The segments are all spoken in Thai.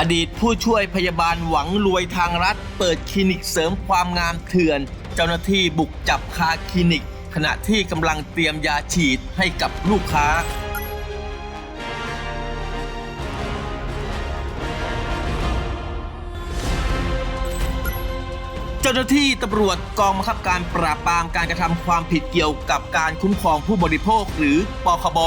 อดีตผู้ช่วยพยาบาลหวังรวยทางรัฐ เปิดคลินิกเสริมความงามเถื่อน เจ้าหน้าที่บุกจับคาคลินิก ขณะที่กำลังเตรียมยาฉีดให้กับลูกค้า เจ้าหน้าที่ตำรวจกองบังคับการปราบปรามการกระทำความผิดเกี่ยวกับการคุ้มครองผู้บริโภคหรือปคบ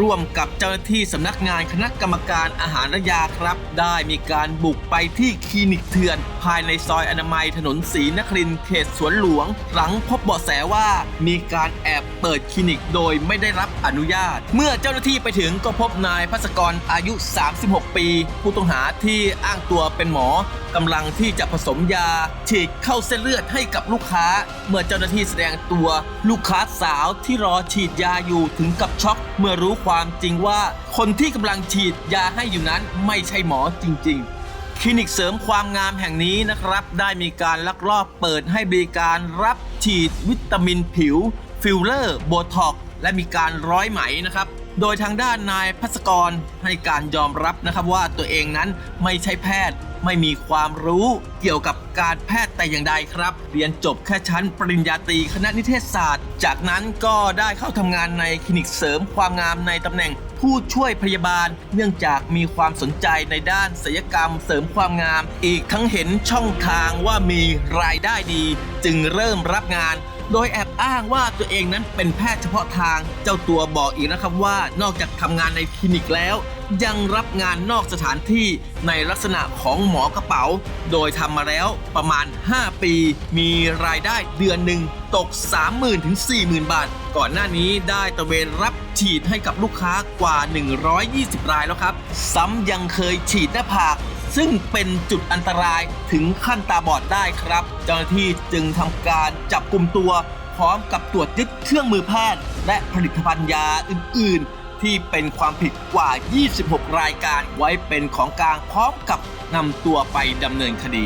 ร่วมกับเจ้าหน้าที่สำนักงานคณะกรรมการอาหารและยาครับ ได้มีการบุกไปที่คลินิกเถื่อน ภายในซอยอนามัยถนนศรีนครินเขตสวนหลวง หลังพบเบาะแสว่ามีการแอบเปิดคลินิกโดยไม่ได้รับอนุญาต เมื่อเจ้าหน้าที่ไปถึงก็พบนายพัสกรอายุ 36 ปี ผู้ต้องหาที่อ้างตัวเป็นหมอกำลังที่จะผสมยา ฉีดเข้าเส้นเลือดให้กับลูกค้า เมื่อเจ้าหน้าที่แสดงตัว ลูกค้าสาวที่รอฉีดยาอยู่ถึงกับช็อก เมื่อรู้ความจริงว่าคนที่กำลังฉีดยาให้อยู่นั้นไม่ใช่หมอจริง ๆคลินิกเสริมความงามแห่งนี้นะครับ ได้มีการลักลอบเปิดให้บริการรับฉีดวิตามินผิว ฟิลเลอร์ โบท็อกและมีการร้อยไหมนะครับ โดยทางด้านนายพัสกรให้การยอมรับนะครับว่าตัวเองนั้นไม่ใช่แพทย์ไม่มีความรู้เกี่ยวกับการแพทย์แต่อย่างใดครับ เรียนจบแค่ชั้นปริญญาตรีคณะนิเทศศาสตร์ จากนั้นก็ได้เข้าทำงานในคลินิกเสริมความงามในตำแหน่งผู้ช่วยพยาบาล เนื่องจากมีความสนใจในด้านศัลยกรรมเสริมความงาม อีกทั้งเห็นช่องทางว่ามีรายได้ดี จึงเริ่มรับงาน โดยแอบอ้างว่าตัวเองนั้นเป็นแพทย์เฉพาะทาง เจ้าตัวบอกอีกนะครับว่านอกจากทำงานในคลินิกแล้ว ยังรับงานนอกสถานที่ในลักษณะของหมอกระเป๋า โดยทำมาแล้วประมาณ 5 ปี มีรายได้เดือนหนึ่งตก 30,000ถึง40,000 บาท ก่อนหน้านี้ได้ตะเวนรับฉีดให้กับลูกค้ากว่า 120 รายแล้วครับ ซ้ำยังเคยฉีดหน้าผาก ซึ่งเป็นจุดอันตรายถึงขั้นตาบอดได้ครับ เจ้าหน้าที่จึงทำการจับกลุ่มตัว พร้อมกับตรวจยึดเครื่องมือแพทย์ และผลิตภัณฑ์ยาอื่น ๆ ที่เป็นความผิดกว่า 26 รายการไว้เป็นของกลางพร้อมกับนำตัวไปดำเนินคดี